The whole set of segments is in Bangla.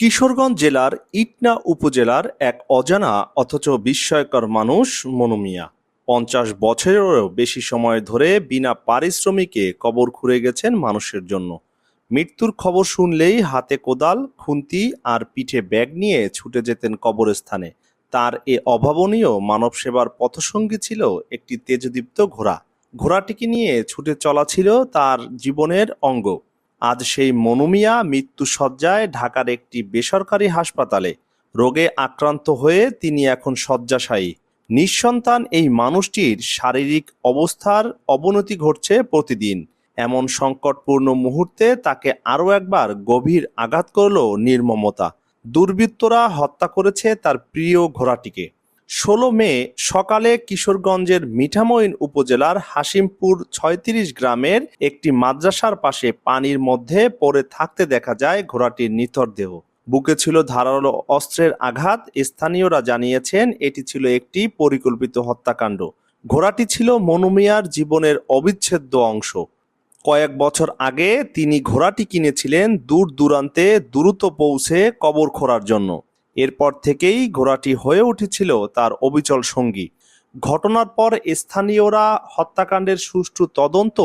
কিশোরগঞ্জ জেলার ইটনা উপজেলার এক অজানা অথচ বিস্ময়কর মানুষ মনু মিয়া। পঞ্চাশ বছরেরও বেশি সময় ধরে বিনা পারিশ্রমিকে কবর খুঁড়ে গেছেন মানুষের জন্য। মৃত্যুর খবর শুনলেই হাতে কোদাল, খুন্তি আর পিঠে ব্যাগ নিয়ে ছুটে যেতেন কবরস্থানে। তার এ অভাবনীয় মানব সেবার পথসঙ্গী ছিল একটি তেজদীপ্ত ঘোড়া। ঘোড়াটিকে নিয়ে ছুটে চলা ছিল তার জীবনের অঙ্গ। আজ সেই মনুমিয়া মৃত্যু সজ্জায় ঢাকার একটি বেসরকারি হাসপাতালে রোগে আক্রান্ত হয়ে তিনি এখন শয্যাশায়ী। নিঃসন্তান এই মানুষটির শারীরিক অবস্থার অবনতি ঘটছে প্রতিদিন। এমন সংকটপূর্ণ মুহূর্তে তাকে আরও একবার গভীর আঘাত করল নির্মমতা। দুর্বৃত্তরা হত্যা করেছে তার প্রিয় ঘোড়াটিকে। ষোলো মে সকালে কিশোরগঞ্জের মিঠামইন উপজেলার হাসিমপুর ছয়ত্রিশ গ্রামের একটি মাদ্রাসার পাশে পানির মধ্যে পড়ে থাকতে দেখা যায় ঘোড়াটির নিথর দেহ। বুকে ছিল ধারালো অস্ত্রের আঘাত, স্থানীয়রা জানিয়েছেন এটি ছিল একটি পরিকল্পিত হত্যাকাণ্ড। ঘোড়াটি ছিল মনুমিয়ার জীবনের অবিচ্ছেদ্য অংশ। কয়েক বছর আগে তিনি ঘোড়াটি কিনেছিলেন দূর দূরান্তে দ্রুত পৌঁছে কবর খোঁড়ার জন্য। এরপর থেকেই ঘোড়াটি হয়ে উঠেছিল তার অবিচল সঙ্গী। ঘটনার পর স্থানীয়রা হত্যাকাণ্ডের সুষ্ঠু তদন্ত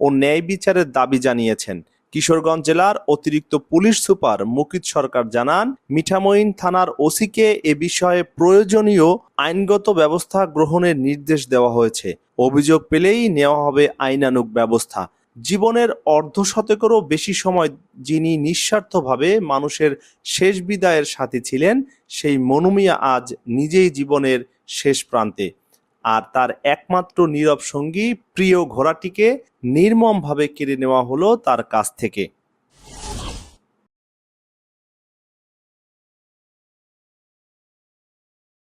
ও ন্যায় বিচারের দাবি জানিয়েছেন। কিশোরগঞ্জ জেলার অতিরিক্ত পুলিশ সুপার মুকিত সরকার জানান, মিঠামইন থানার ওসিকে এ বিষয়ে প্রয়োজনীয় আইনগত ব্যবস্থা গ্রহণের নির্দেশ দেওয়া হয়েছে। অভিযোগ পেলেই নেওয়া হবে আইনানুগ ব্যবস্থা। জীবনের অর্ধশতকেরও বেশি সময় যিনি নিঃস্বার্থভাবে মানুষের শেষ বিদায়ের সাথে ছিলেন, সেই মনুমিয়া আজ নিজেই জীবনের শেষ প্রান্তে। আর তার একমাত্র নীরব সঙ্গী প্রিয় ঘোড়াটিকে নির্মমভাবে কেড়ে নেওয়া হলো তার কাছ থেকে।